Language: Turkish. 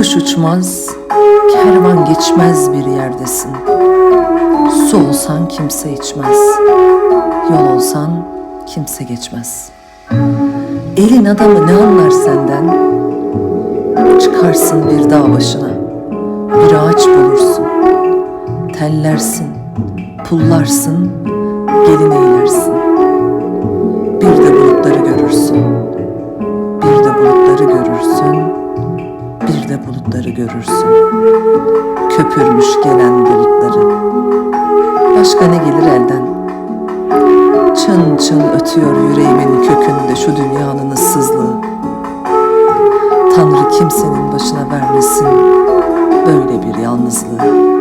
Kuş uçmaz, kervan geçmez bir yerdesin. Su olsan kimse içmez, yol olsan kimse geçmez. Elin adamı ne anlar senden? Çıkarsın bir dağ başına, bir ağaç bulursun. Tellersin, pullarsın, gelin eylersin. Bir de bulutları görürsün, bir de bulutları görürsün, bulutları görürsün. Köpürmüş gelen bulutları. Başka ne gelir elden? Çın çın ötüyor yüreğimin kökünde şu dünyanın ıssızlığı. Tanrı kimsenin başına vermesin böyle bir yalnızlığı.